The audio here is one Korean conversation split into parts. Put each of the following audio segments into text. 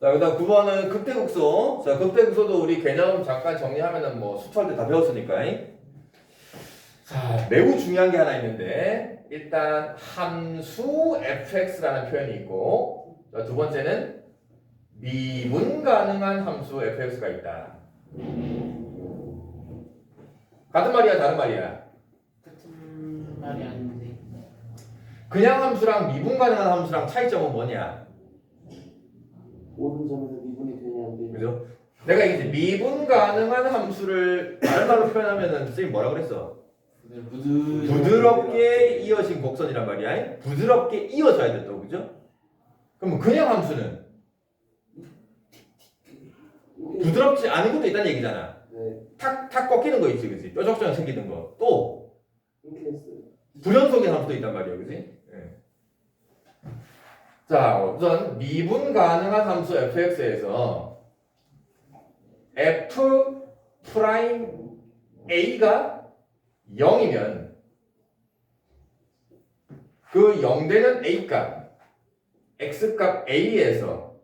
자, 그 다음 9번은 극대국소. 자, 극대국소도 우리 개념 잠깐 정리하면은 뭐 수철들 다 배웠으니까. 자, 매우 중요한 게 하나 있는데 일단 함수 fx라는 표현이 있고 자, 두 번째는 미분 가능한 함수 fx가 있다. 같은 말이야, 다른 말이야? 같은 말이 아닌데 그냥 함수랑 미분 가능한 함수랑 차이점은 뭐냐? 모든 점에서 미분이 되냐 안 되냐 그죠? 내가 이제 미분 가능한 함수를 다른 말로 표현하면은 선생님 뭐라 그랬어? 부드 부드럽게 이어진 곡선이란 말이야. 부드럽게 이어져야 된다고 그죠? 그럼 그냥 함수는 부드럽지 않은 것도 있다는 얘기잖아. 네 탁탁 꺾이는 거 있지, 그지? 뾰족장 생기는 거. 또 불연속인 함수도 있단 말이야, 그지? 예. 자, 우선 미분 가능한 함수 fx에서 f 프라임 a가 0이면 그 0 되는 a 값, x 값 a에서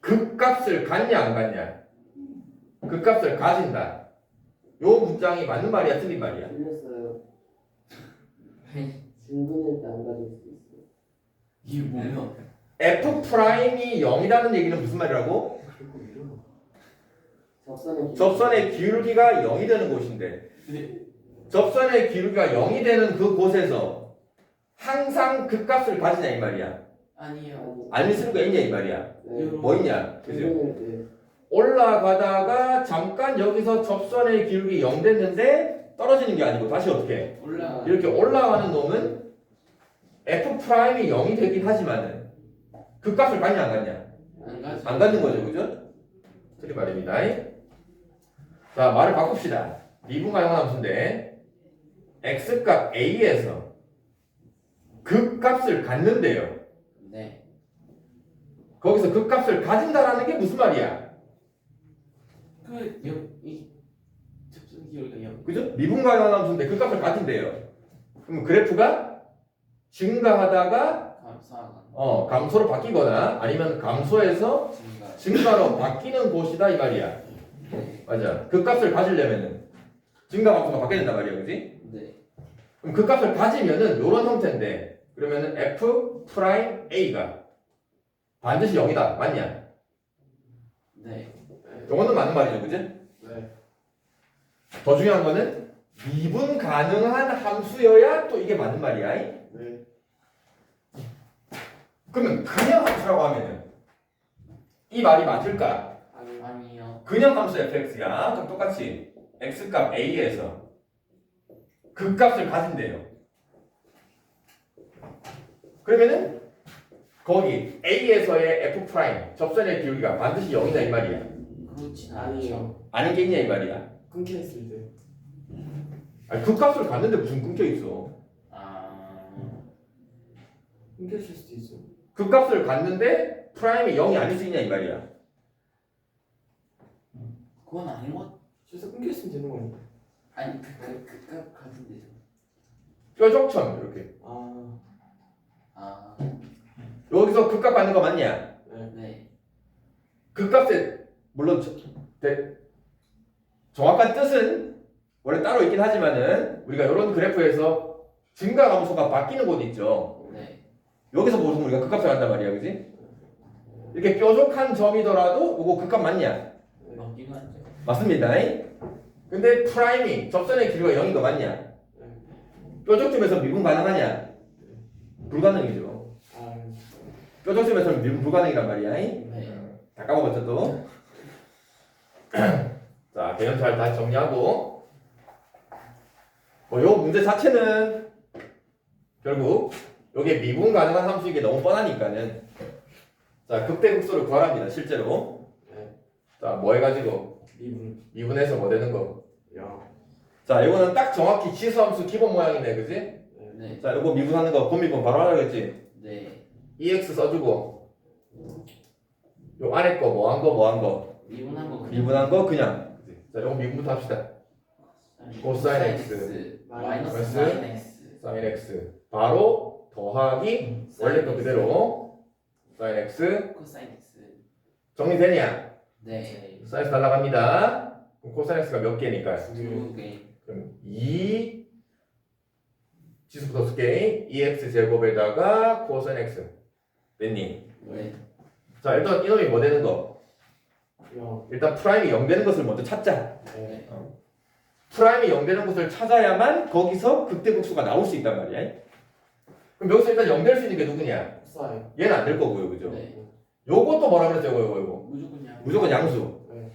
극값을 갖냐 안 갖냐? 극값을 가진다. 요 문장이 맞는 말이야, 틀린 말이야? 틀렸어요 때안 가질 수 있어요 이게 뭐야 f 프라임이 0이라는 얘기는 무슨 말이라고? 접선의 기울기가 0이 되는 곳인데 근데 접선의 기울기가 0이 되는 그 곳에서 항상 그 값을 가지냐 이 말이야? 아니요. 아니 아닐 수가 있냐 이 말이야? 네. 뭐 있냐? 그죠? 증분일 때 올라가다가 잠깐 여기서 접선의 기울기 0 됐는데 떨어지는 게 아니고 다시 어떻게? 올라 이렇게 올라가는 놈은 f 프라임이 0이 되긴 하지만은 그 값을 갖냐 안 갖냐? 안 가지 안 갖는 거죠, 그죠? 틀린 말입니다. 자, 말을 바꿉시다. 미분 가능한 함수인데 x 값 a에서 그 값을 갖는데요. 네 거기서 그 값을 가진다라는 게 무슨 말이야? 그 여 이 접선 기울기가 여 그죠? 미분 가능한 함수인데 그 값을 가진대요. 그럼 그래프가 증가하다가 감사하다 어, 감소로 바뀌거나 아니면 감소해서 증가 증가로 바뀌는 곳이다 이 말이야. 맞아. 그 값을 가지려면은 증가 감소가 바뀌어야 된단 말이야, 그지? 네 그럼 그 값을 가지면은 이런 형태인데 그러면은 f 프라임 a가 반드시 0이다 맞냐? 네. 이거는 맞는 말이죠, 그지? 네 더 중요한 거는 미분 가능한 함수여야 또 이게 맞는 말이야. 네 그러면 그냥 함수라고 하면은 이 말이 맞을까? 아니 아니요 그냥 함수 fx야. 그럼 똑같이 x 값 a에서 그 값을 가진대요. 그러면은 거기 a에서의 f 프라임 접선의 기울기가 반드시 0이다 이 말이야. 그렇진 아니요. 않죠 아닌 게 있냐 이 말이야. 끊겨 있을 때 아니 그 값을 갖는데 무슨 끊겨 있어? 아 끊겨 있을 수도 있어 그 값을 갖는데 프라임이 0이 아닐 수 있냐 이 말이야. 그건 아닌 것 그래서 끊겨 있으면 되는 거 아니야 아니 그그그 같은데 뾰족점 이렇게. 아 아 여기서 그값 받는 거 맞냐? 네. 그 값에 물론 저- 대- 정확한 뜻은 원래 따로 있긴 하지만은 우리가 이런 그래프에서 증가 감소가 바뀌는 곳 있죠. 네. 여기서 보통 우리가 그 값을 한단 말이야, 그지? 이렇게 뾰족한 점이더라도 이거 그값 맞냐? 맞긴 하죠. 맞습니다. 근데 프라임이 접선의 길이가 0인 거 맞냐? 뾰족점에서 미분 가능하냐? 불가능이죠. 아 뾰족점에서 미분 불가능이란 말이야. 네. 다 까먹었죠 또. 자 개념 잘 다시 정리하고 뭐요 문제 자체는 결국 요게 미분 가능한 함수이게 너무 뻔하니까는 자 극대극소를 구하랍니다 실제로 네. 자뭐 해가지고 미분 미분해서 뭐 되는 거. 야 자 이거는 딱 정확히 치수함수 기본 모양이네 그지? 네. 자 이거 미분하는 거 본미분 바로 하라겠지? 네. EX 써주고 요 안에 거뭐 한 거 뭐 한 거 미분한 거 그냥 미분한 거 그냥 자 이거 미분부터 합시다 코사인 X 마이너스 마이너스 사인 X sin x 바로 더하기 원래 거 그대로 사인 x 코사인 x. 정리되냐? 네. 사인 x 날라갑니다. 그럼 코사인 x가 몇 개니까? 두 개. 그럼 2 지수 플러스 게임 2x 제곱에다가 코사인 x 됐니? 네. 자 일단 이놈이 뭐 되는 거? 영. 일단 프라임이 0 되는 것을 먼저 찾자. 네. 프라임이 0 되는 것을 찾아야만 거기서 극대극소가 나올 수 있단 말이야. 그럼 여기서 일단 0 될 수 있는 게 누구냐? 코사인. 얘는 안 될 거고요, 그죠? 네. 요것도 뭐라 그랬죠, 이거, 이거, 이거. 무조건 양. 무조건 양수. 네.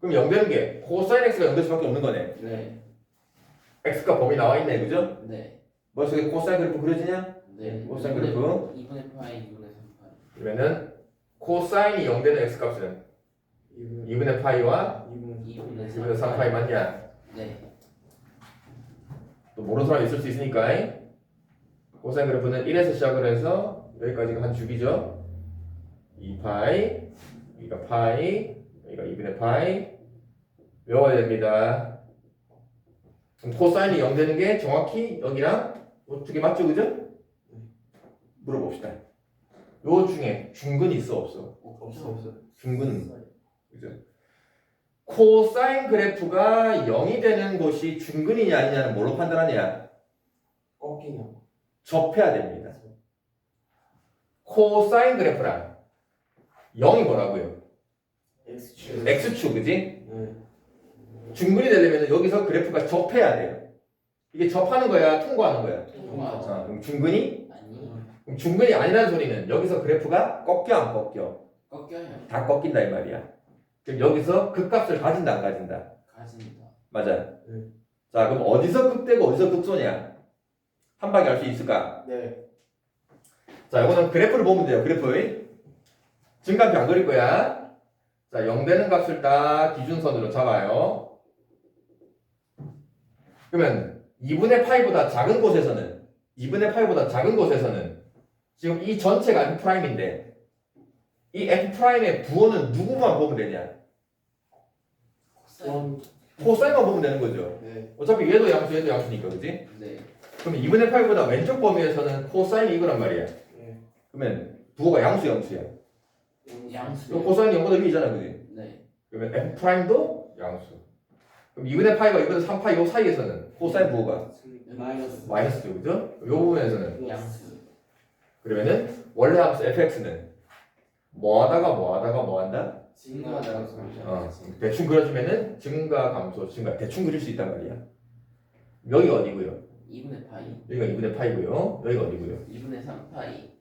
그럼 0 되는 게 코사인 x가 0될 수밖에 없는 거네. 네. x가 범위 나와 있네, 그죠? 네. 머릿속에 코사인 그래프 그려지냐? 네. 코사인 그래프. 2분의 파이 2분의 3 파이. 그러면은 코사인이 0 되는 x 값은 2분의 2분의 파이와 2분의 2분의 2분의 3 파이 맞냐? 네. 또 모르는 사람이 있을 수 있으니까 코사인 그래프는 1에서 시작을 해서 여기까지가 한 주기죠 2파이 여기가 파이 여기가 2분의 파이 외워야 됩니다 그럼 코사인이 0 되는 게 정확히 여기랑 요 두 개 맞죠 그죠? 물어봅시다 요 중에 중근이 있어 없어? 없어 없어. 중근 그죠? 코사인 그래프가 0이 되는 것이 중근이냐 아니냐는 뭘로 판단하냐? 꺾이냐. 접해야 됩니다. 코사인 그래프랑 0이 뭐라고요? X축. x축 그지? 네. 중근이 되려면 여기서 그래프가 접해야 돼요. 이게 접하는 거야, 통과하는 거야. 통과. 아, 그럼 중근이? 아니. 그럼 중근이 아니라는 소리는 여기서 그래프가 꺾여 안 꺾여? 꺾여요. 다 꺾인다 이 말이야. 그럼 여기서 극값을 가진다 안 가진다? 가진다. 맞아. 네. 자 그럼 어디서 극대고 어디서 극소냐? 한 방에 알 수 있을까? 네. 자, 이거는 그래프를 보면 돼요. 그래프. 증가표 안 그릴 거야. 자, 0 되는 값을 딱 기준선으로 잡아요. 그러면 2분의 파이보다 작은 곳에서는 2분의 파이보다 작은 곳에서는 지금 이 전체가 F'인데 이 F'의 부호는 누구만 보면 되냐? 코사인. 코사인만 보면 되는 거죠. 네. 어차피 얘도 양수, 얘도 양수니까, 그지? 네. 그럼 2분의 파이보다 왼쪽 범위에서는 코사인이 이거란 말이야. 네. 그러면 부호가 양수, 양수야. 양수. 요 코사인이 0보다 위잖아, 그지? 네. 그러면 f 프라임도 양수. 그럼 2분의 파이가 2분의 3파이 요 사이에서는 코사인 부호가 마이너스. 마이너스죠, 그죠? 요 부분에서는 양수. 그러면은 원래 함수 fx는 뭐 하다가 뭐 하다가 뭐 한다? 증가하다가 어, 대충 그려주면은 증가 감소 증가 대충 그릴 수 있단 말이야. 여기가 어디고요? 2분의 파이. 여기가 2분의 파이고요. 여기가 어디고요? 2분의 3 파이.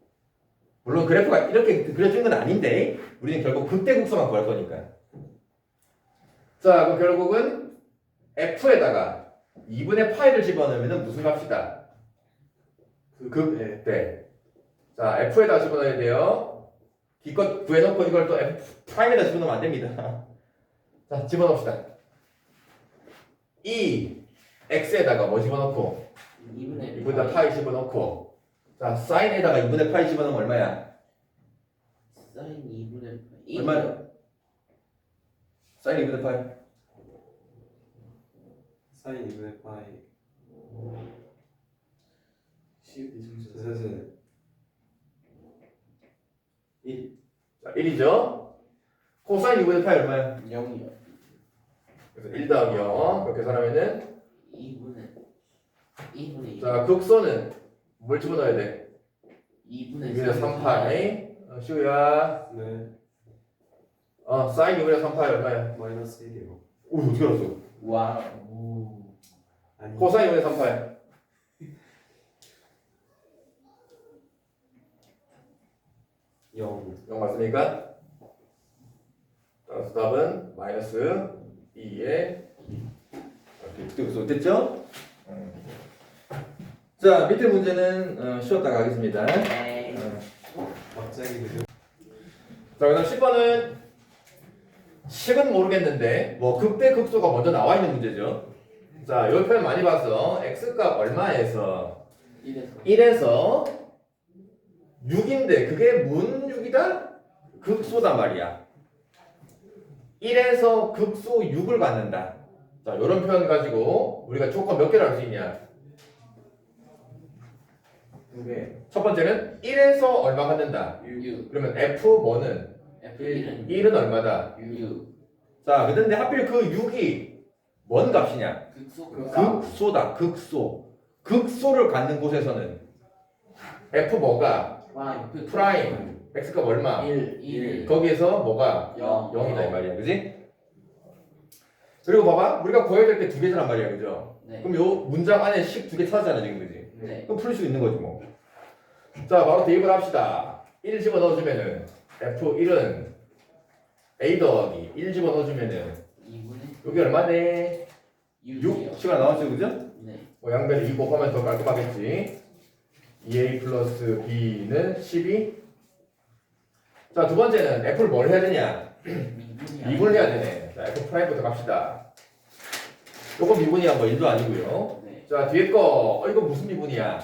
물론 그래프가 이렇게 그려진 건 아닌데 우리는 결국 극대국소만 구할 거니까. 자, 그럼 결국은 f에다가 2분의 파이를 집어넣으면 무슨 값이다? 그. 네. 네. 자, f에다 집어넣어야 돼요. 기껏 구해놓고 이걸 또 f 프라임에다 집어넣으면 안 됩니다. 자, 집어넣읍시다. 이 x에다가 뭐 집어넣고 2분의 2분의 파이 집어넣고 자, 사인에다가 2분의 파이 집어넣으면 얼마야? 사인 2분의 파이. 얼마야? 사인 2분의 파이. 사인 2분의 파이 시. 셋은 자, 1이죠? 코사인 2분의 파이 얼마야? 0이요. 그래서 1 더하기 0 그렇게 계산하면은 2분의 2분의 2. 자, 극소는 뭘 집어넣어야 돼? 2분의 2분의 3파이 어, 시우야 네 어, 사인 2분의 3파이 얼마야? 마이너스 1이요 오, 어떻게 알았어? 와우. 아니 코사인 2분의 3파이 0 0 맞습니까? 따라서 답은 마이너스 2의 이렇게 됐죠? 음. 자, 밑에 문제는 어, 쉬었다가 하겠습니다. 네. 어. 갑자기 자, 그다음 10번은 식은 모르겠는데 뭐 극대 극소가 먼저 나와 있는 문제죠. 자, 이 표현 많이 봤어. x값 얼마에서 1에서 1에서 6인데 그게 문 6이다? 극소단 말이야. 1에서 극소 6을 갖는다. 자, 이런 표현 가지고 우리가 조건 몇 개를 할 수 있냐? 두개 첫 번째는 1에서 얼마 갖는다. 6 그러면 F 뭐는 F1은 1은 얼마다. 6 자, 그런데 하필 그 6이 뭔 값이냐? 극소 극소다. 극소. 극소를 갖는 곳에서는 F 뭐가 프라임 프라임 x값 얼마? 1 1 거기에서 뭐가 0 0이다 이 말이야. 그지? 그리고 봐봐. 우리가 구해야 될 게 두 개잖아 말이야. 그죠? 네. 그럼 요 문장 안에 식 두 개 찾았잖아 지금 그지? 네. 그럼 풀수 있는 거지 뭐. 자, 바로 대입을 합시다. 1 집어 넣어주면은 F1은 A 더하기 1 집어 넣어주면은 2분의 여기 얼마네? 6이요 6 시간 나왔죠, 그죠? 네. 뭐 양변에 2 곱하면 더 깔끔하겠지. 2A 플러스 B는 12. 자, 두 번째는 F를 뭘 해야 되냐? 미분이 미분을 해야 되네. 자, F 프라임부터 갑시다. 요거 미분이야, 뭐 1도 아니고요. 네. 자, 뒤에 거, 어, 이거 무슨 미분이야?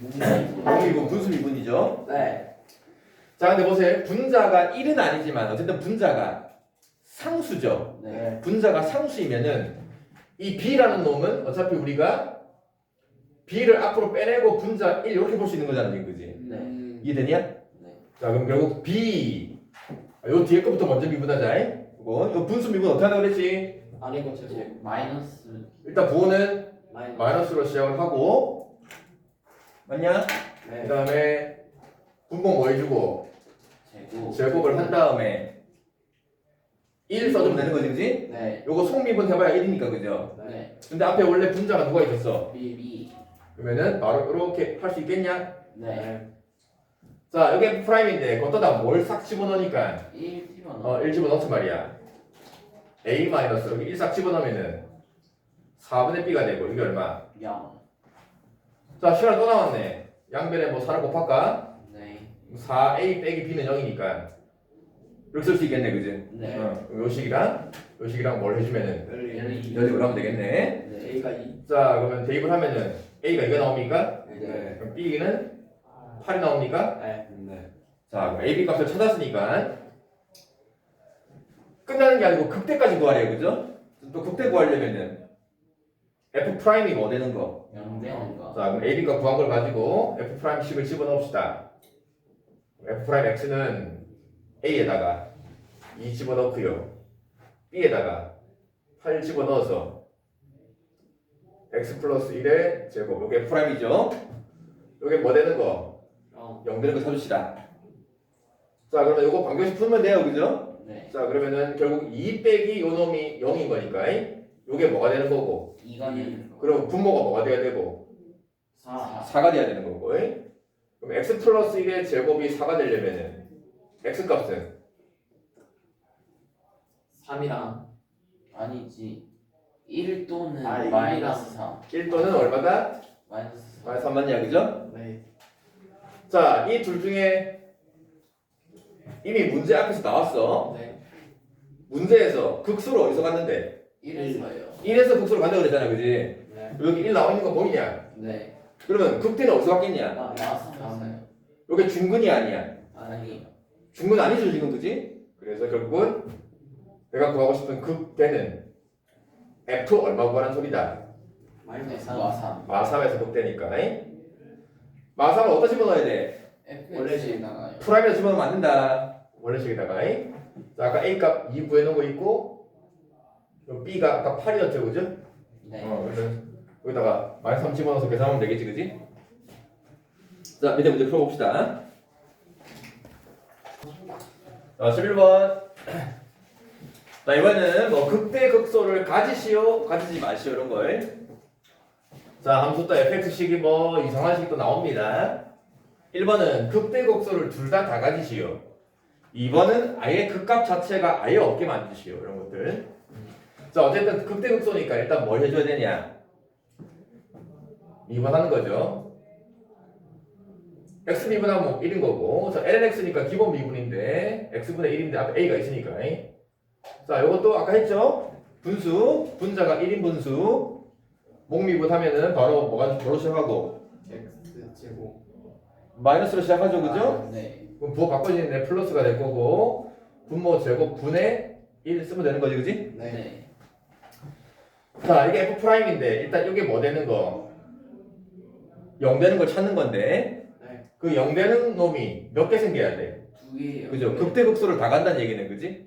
미분 이거 분수 미분이죠? 네 자, 근데 보세요. 분자가 1은 아니지만, 어쨌든 분자가 상수죠. 네. 분자가 상수이면은, 이 B라는 놈은 어차피 우리가 B를 앞으로 빼내고 분자 1 이렇게 볼 수 있는 거잖아, 지금, 그지? 네. 이해되냐? 네. 자, 그럼 결국 B. 아, 요 뒤에 거부터 먼저 미분하자. 이거, 이거 분수 미분 어떻게 하려고 그랬지? 아니고 제곱 마이너스 일단 부호는 마이너스 마이너스로 시작을 하고, 맞냐? 그네 다음에 분모 뭐 해주고, 제곱 제곱을 한 다음에 1 써주면 되는 거지, 그지? 네. 요거 속미분 해봐야 1이니까, 그죠? 네. 근데 앞에 원래 분자가 누가 있었어? B 그러면은 바로 이렇게 할 수 있겠냐? 네. 자, 여기 프라임인데, 거기다 뭘싹 집어넣으니까, 1 집어넣어 어, 1 집어넣지 말이야. A 마이너스, 여기 1싹 집어넣으면은 4분의 B가 되고, 이게 얼마? 0 자, 시간 또 나왔네. 양변에 뭐 4를 곱할까? 네. 4A 빼기 B는 0이니까. 이렇게 쓸 수 있겠네, 그지? 네. 어, 요 식이랑, 요 식이랑 뭘 해주면은, 열리 연습을 하면 되겠네. 네. A가 2 자, 그러면 대입을 하면은 A가 이거 나옵니까? 네 그럼 B는 8이 나옵니까? 네 네. 자, 그럼 AB 값을 찾았으니까 끝나는 게 아니고 극대까지 구하래요, 그죠? 또 극대 구하려면은 F 프라임이 뭐 되는 거? 0 되는 거 자, 그럼 AB 값 구한 걸 가지고 F 프라임 식을 집어넣읍시다. F 프라임 X는 A에다가 2 집어넣고요. B에다가 8 집어넣어서 X 플러스 1의 제곱. 요게 F 프라임이죠? 요게 뭐 되는 거? 어0 되는 거 써줍시다. 자, 그러면 요거 방정식 풀면 돼요, 그죠? 네. 자, 그러면은 결국 2 빼기 요 놈이 0인 거니까 요게 뭐가 되는 거고 2가 되는 거. 그럼 분모가 뭐가 돼야 되고? 4 4가 돼야 되는 거고. 그럼 x 플러스 1의 제곱이 4가 되려면은 x 값은? 3이랑 아니지. 1 또는 아, 마이너스 3 1 또는 얼마다? 마이너스 3 마이너스 3 맞냐, 그죠? 네. 자, 이 둘 중에 이미 문제 앞에서 나왔어. 네. 문제에서 극수로 어디서 갔는데? 1에서요 1에서 극수로 간다고 그랬잖아, 그지? 네. 여기 1 나와 있는 거 보이냐? 네 그러면 극대는 어디서 갔겠냐? 아, 나왔어요 요게 중근이 아니야. 아니 중근 아니죠, 지금, 그지? 그래서 결국은 내가 구하고 싶은 극대는 F 얼마 구하는 소리다. 마이너스 3 마3 마3에서 극대니까. 마3을 어디다 집어넣어야 돼? FX에 나가요 프라임에다 집어넣으면 안 된다. 원래식에다가. 자, 아까 A 값 2 구해놓은 거 있고, 요 B가 아까 8이었죠, 그죠? 네 어, 그래서 여기다가 마이너스 3 집어넣어서 계산하면 되겠지, 그지? 자, 밑에 문제 풀어봅시다. 자, 11번. 자, 이번에는 뭐 극대 극소를 가지시오, 가지지 마시오 이런 걸. 자, 함수 또 fx식이 뭐 이상한 식도 나옵니다. 1번은 극대 극소를 둘 다 다 가지시오. 2번은 아예 극값 자체가 아예 없게 만드시오 이런 것들. 자, 어쨌든 극대 극소니까 일단 뭘 해줘야 되냐? 미분하는 거죠. x 미분하면 1인 거고, 자, lnx니까 기본 미분인데 x분의 1인데 앞에 a가 있으니까. 자, 이것도 아까 했죠? 분수, 분자가 1인 분수, 목미분하면은 바로 뭐가 뭐로 시작하고 X 제곱 마이너스로 시작하죠, 그죠? 네 그럼 부호 바꿔지는데 플러스가 될 거고, 분모 제곱 분의 1 쓰면 되는 거지, 그지? 네 네. 자, 이게 f 프라임인데 일단 이게 뭐 되는 거? 0 되는 걸 찾는 건데 네. 그0 되는 놈이 몇 개 생겨야 돼? 두 개예요. 그죠? 극대극소를 다 간다는 얘기는 그지?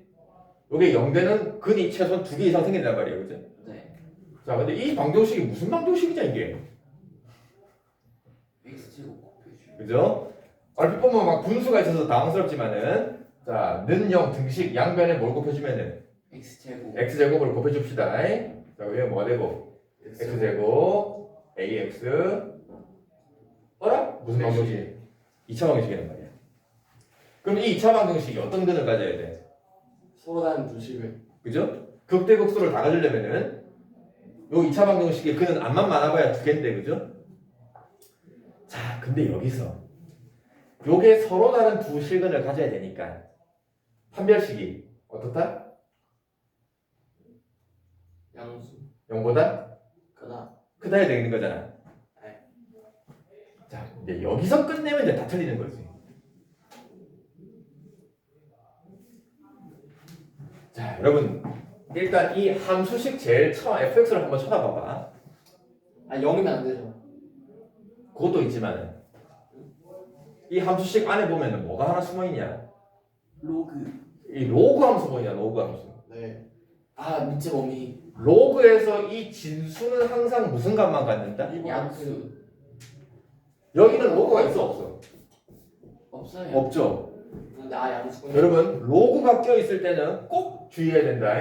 요게 0 되는 근이 최소한 두 개 이상 생긴단 말이에요. 그죠? 네. 자, 근데 이 방정식이 무슨 방정식이냐 이게? x 제곱 곱해주. 그죠? 얼핏 보면 막 분수가 있어서 당황스럽지만은 자, 는 0 등식 양변에 뭘 곱해주면은 x 제곱. x 제곱을 곱해줍시다. 자, 여기 뭐가 되고 x 제곱 ax 어라? 무슨 방정식? 2차 방정식이란 말이야. 그럼 이 2차 방정식이 어떤 근을 가져야 돼? 서로 다른 주식을 그죠? 극대극소를 다 가지려면은 요 2차 방정식의 근은 앞만 많아봐야 두 개인데 그죠? 자 근데 여기서 요게 서로 다른 두 실근을 가져야 되니까 판별식이 어떻다? 양수 0보다 그다 크다 해야 되는 거잖아 네. 자 이제 여기서 끝내면 이제 다 틀리는 거지 자 여러분 일단 이 함수식 제일 처음 fx를 한번 쳐다봐봐 아 0이면 안 되죠 그것도 있지만은 이 함수식 안에 보면은 뭐가 하나 숨어 있냐? 로그. 이 로그 함수 뭐냐? 로그 함수. 네아 밑에 범위 로그에서 이 진수는 항상 무슨 값만 갖는다? 양수. 여기는 로그가 있어 없어? 없어요. 없죠. 근데 아 양수 여러분 로그가 껴 있을 때는 꼭 주의해야 된다.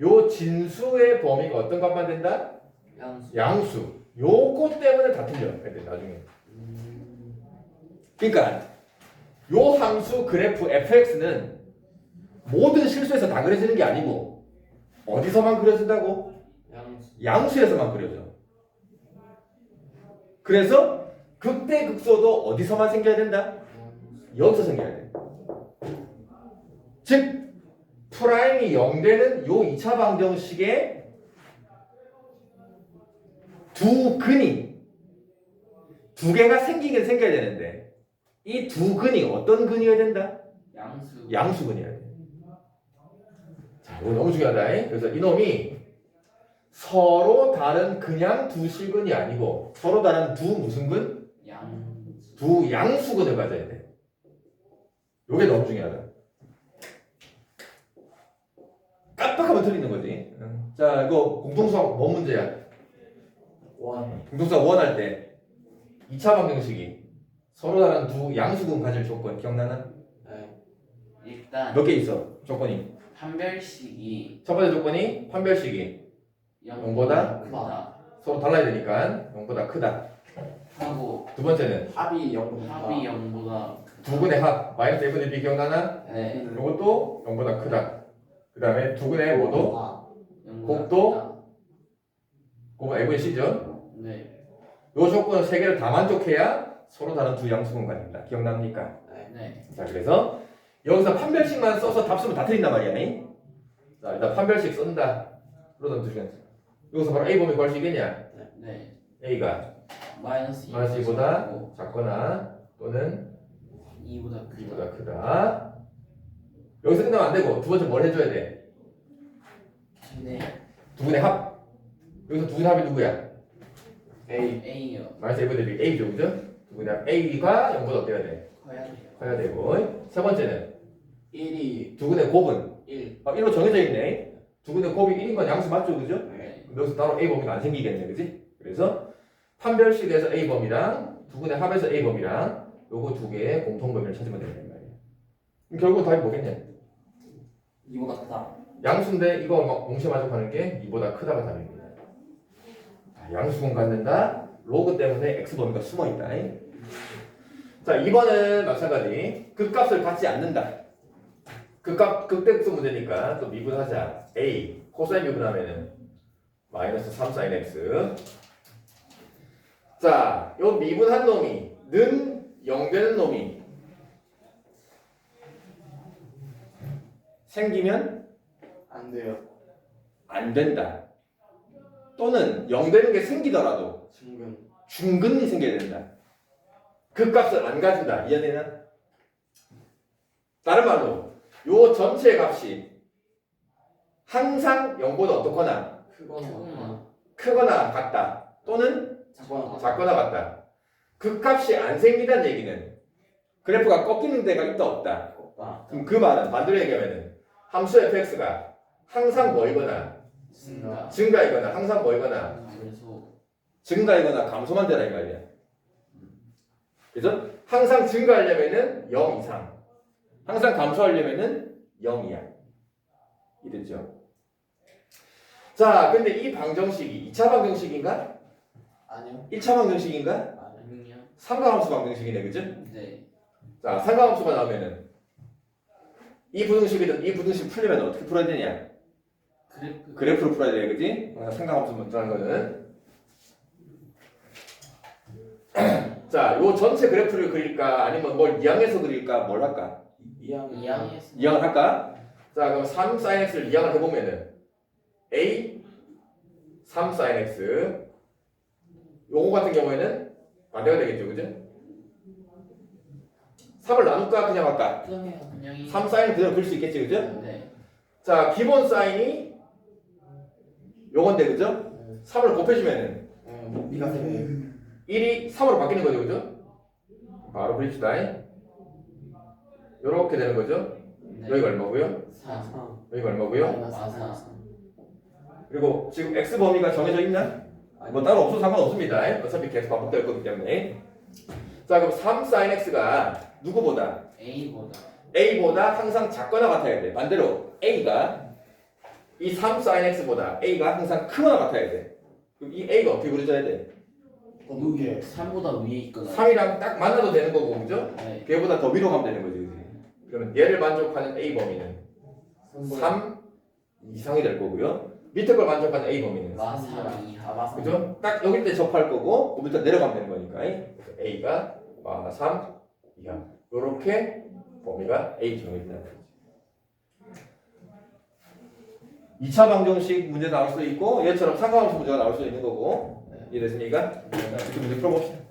요 진수의 범위가 어떤 값만 된다? 양수. 양수. 요거 때문에 다 틀려. 애들 나중에. 그러니까 요 함수 그래프 fx는 모든 실수에서 다 그려지는 게 아니고 어디서만 그려진다고? 양수 양수 에서만 그려져. 그래서 극대 극소도 어디서만 생겨야 된다? 여기서 생겨야 돼. 즉 프라임이 0 되는 요 2차 방정식의 두 근이 두 개가 생기긴 생겨야 되는데 이 두 근이 어떤 근이어야 된다? 양수. 양수근이어야 이거 너무 중요하다. 그래서 이놈이 서로 다른 그냥 두 실근이 아니고 서로 다른 두 무슨 근? 양수. 두 양수근을 가져야 돼. 요게 너무 중요하다. 깜빡하면 틀리는 거지. 응. 자, 이거 공동수학 뭔 문제야? 원 공동수학 원할 때 2차 방정식이 서로 다른 두 양수근 가질 조건 기억나나? 네. 일단 몇 개 있어? 조건이. 판별식이 첫 번째 조건이 판별식이 0보다 크다 서로 달라야 되니까 0보다 크다. 하고 두 번째는 합이 0보다 합이 0보다 두 근의 합 마이너스 1분의 b 기억나나? 네. 이것도 0보다 크다. 그 다음에 두 근의 뭐도 아, 0보다 곱도? 그거 A분의 C죠? 네. 요 조건 세 개를 다 만족해야 서로 다른 두 양수근 가진다. 기억납니까? 네. 자 그래서 여기서 판별식만 써서 답 쓰면 다 틀린단 말이야. 잉? 자 일단 판별식 쓴다. 그러던 두 시간. 여기서 바로 A 범위 구할 수 있겠냐? 네. A가 마이너스 마이너스 2보다 2보다 작거나 또는 2보다 크다. 2보다 크다. 여기서 끝나면 안 되고 두 번째 뭘 해줘야 돼? 네. 두 분의 합. 여기서 두 분의 합이 누구야? A A요. 마이너스 1분의 B A죠, 그죠? 두 분의 합 A가 0보다 어때야 돼? 커야 돼요. 커야 되고 세 번째는 1이 두 분의 곱은 1 아, 1로 정해져 있네. 두 분의 곱이 1인 건 양수 맞죠, 그죠? 네. 여기서 따로 A 범위가 안 생기겠네, 그지? 그래서 판별식에서 A 범위랑 두 분의 합에서 A 범위랑 요거 두 개의 공통 범위를 찾으면 된단 말이야. 그럼 결국 답이 뭐겠냐? 2보다 크다 양수인데 이거 막 동시에 만족하는 게 이보다 크다가 답입니다. 자, 양수군 갖는다. 로그 때문에 x 범위가 숨어 있다. 자, 2번은 마찬가지. 극값을 갖지 않는다. 극값 극대극소 문제니까 또 미분하자. a 코사인 미분하면은 마이너스 3 사인 x. 자, 요 미분한 놈이 는0 되는 놈이 생기면 안 돼요 안 된다. 또는 0 되는 게 생기더라도 중근 중근이 생겨야 된다. 그 값을 안 가진다. 이해되나? 다른 말로 요 전체 값이 항상 0보다 어떻거나 크거나 크거나 같다. 또는 작거나 작거나 같다. 극값이 안 생기다는 얘기는 그래프가 꺾이는 데가 있다 없다. 없다. 그럼 그 말은 반대로 얘기하면은 함수 fx가 항상 뭐이거나 증가. 증가이거나 항상 뭐이거나 그래서 증가이거나 감소만 되라 이 말이야. 그죠? 항상 증가하려면은 0 이상. 항상 감소하려면은 0이야. 이랬죠? 자, 근데 이 방정식이 2차 방정식인가? 아니요. 1차 방정식인가? 아니요. 삼각함수 방정식이네, 그죠? 네. 자, 삼각함수가 나오면은 이 부등식이든 이 부등식 풀려면 어떻게 풀어야 되냐? 그래프. 그래프로 풀어야 돼, 그지? 어, 삼각함수 하는 거는. 자, 요 전체 그래프를 그릴까? 아니면 뭘 이항해서 그릴까? 뭘 할까? 이양 이항했습니다. 이항을 할까? 자, 그럼 3 sin x를 이항을 해보면은 a 3 sin x 요거 같은 경우에는 반대가 되겠죠, 그죠? 3을 나눌까? 그냥 할까? 그냥 그냥이. 3 사인은 그대로 그릴 수 있겠지, 그죠? 네. 자, 기본 사인이 요건데, 그죠? 3을 곱해주면은 음, 네가 해 1이 3으로 바뀌는 거죠, 그죠? 바로 그립시다. 요렇게 되는 거죠? 네. 여기가 얼마고요? 4. 여기가 얼마고요? 그리고 지금 x 범위가 정해져 있나? 뭐 따로 없어도 상관없습니다. 어차피 계속 반복될 거기 때문에. 자, 그럼 3 sin x가 누구보다? A보다. a보다 항상 작거나 같아야 돼. 반대로 a가 이3 sin x보다 a가 항상 크거나 같아야 돼. 그럼 이 a가 어떻게 그려져야 돼? 누구게 3보다 위에 있거나. 3이랑 딱 만나도 되는 거고, 그죠? 네. 걔보다 더 위로 가면 되는 거지, 그러면 얘를 만족하는 a 범위는 3 이상이 될 거고요. 밑에 걸 만족하는 a 범위는 마사 이하. 마사. 그죠? 딱 여기 때 접할 거고 그 밑에 내려가면 되는 거니까 a가 마3 이하 요렇게 범위가 a 거지 2차 방정식 문제 나올 수도 있고 얘처럼 삼각함수 문제가 나올 수도 있는 거고 이해됐습니까? 자, 이렇게 문제 풀어봅시다